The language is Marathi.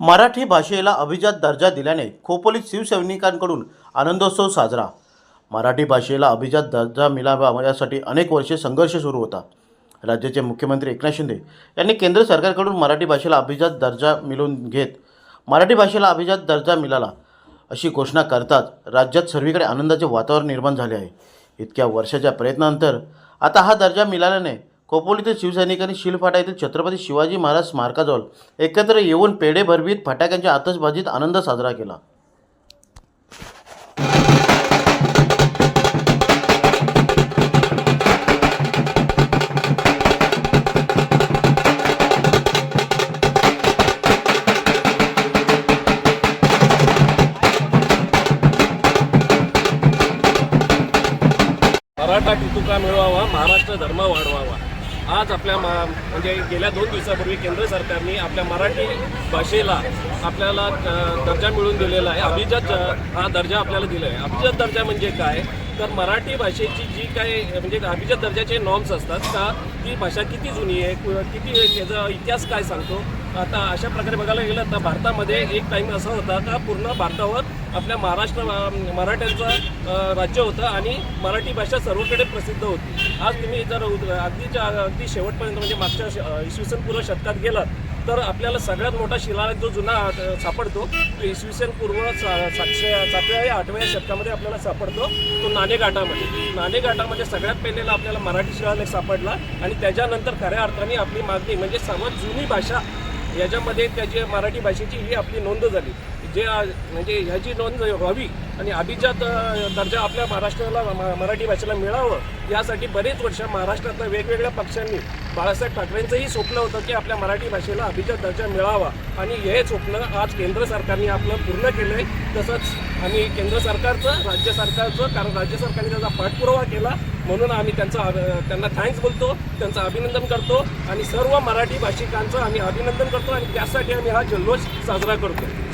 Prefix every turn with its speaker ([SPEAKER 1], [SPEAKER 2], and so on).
[SPEAKER 1] मराठी भाषेला अभिजात दर्जा दिल्याने खोपोलीत शिवसैनिकांकडून आनंदोत्सव साजरा. मराठी भाषेला अभिजात दर्जा मिळावा यासाठी अनेक वर्षे संघर्ष सुरू होता. राज्याचे मुख्यमंत्री एकनाथ शिंदे यांनी केंद्र सरकारकडून मराठी भाषेला अभिजात दर्जा मिळवून घेत मराठी भाषेला अभिजात दर्जा मिळाला अशी घोषणा करताच राज्यात सर्वीकडे आनंदाचे वातावरण निर्माण झाले आहे. इतक्या वर्षाच्या प्रयत्नानंतर आता हा दर्जा मिळाल्याने खोपोलीतील शिवसैनिकांनी शिलफाटा येथील छत्रपती शिवाजी महाराज स्मारकाजवळ एकत्र येऊन पेढे भरवीत फटाक्यांच्या आतषबाजीत आनंद साजरा केला.
[SPEAKER 2] मराठा टिटुका मिळवावा महाराष्ट्र धर्म वाढवावा. आज आपल्या मा म्हणजे गेल्या दोन दिवसापूर्वी केंद्र सरकारने आपल्या मराठी भाषेला आपल्याला दर्जा मिळवून दिलेला आहे. अभिजात हा दर्जा आपल्याला दिला आहे अभिजात दर्जा म्हणजे काय? तर मराठी भाषेची जी काय म्हणजे अभिजात दर्जाचे नॉर्म्स असतात का? ती भाषा किती जुनी आहे? किती त्याचा इतिहास काय सांगतो? आता अशा प्रकारे बघायला गेलं तर भारतामध्ये एक टाईम असा होता का पूर्ण भारतावर आपल्या महाराष्ट्र मराठ्यांचं राज्य होतं आणि मराठी भाषा सर्वकडे प्रसिद्ध होती. आज तुम्ही जर अगदीच्या अगदी शेवटपर्यंत म्हणजे मागच्या श- इसवी पूर्व शतकात गेलात तर आपल्याला सगळ्यात मोठा शिलालेख जो जुना सापडतो तो इसवी सन पूर्व सा सातशे सातव्या या आठव्या शतकामध्ये आपल्याला सापडतो तो नाणेघाटामध्ये. नाणेघाटामध्ये सगळ्यात पहिलेला आपल्याला मराठी शिलालेख सापडला आणि त्याच्यानंतर खऱ्या अर्थाने आपली मागणी म्हणजे सर्वात जुनी भाषा याच्यामध्ये त्याची मराठी भाषेची ही आपली नोंद झाली. जे म्हणजे ह्याची नोंद व्हावी आणि अभिजात दर्जा आपल्या महाराष्ट्राला म- मराठी भाषेला मिळावं यासाठी बरेच वर्ष महाराष्ट्रातल्या वेगवेगळ्या पक्षांनी बाळासाहेब ठाकरेंचंही स्वप्न होतं की आपल्या मराठी भाषेला अभिजात दर्जा मिळावा. आणि हे स्वप्न आज केंद्र सरकारने आपलं पूर्ण केलं आहे तसंच आम्ही केंद्र सरकारचं राज्य सरकारचं कारण राज्य सरकारने त्याचा पाठपुरावा केला. म्हणून आम्ही त्यांचा त्यांना थँक्स बोलतो त्यांचं अभिनंदन करतो. आणि सर्व मराठी भाषिकांचं आम्ही अभिनंदन करतो. आणि त्यासाठी आम्ही हा जल्लोष साजरा करतो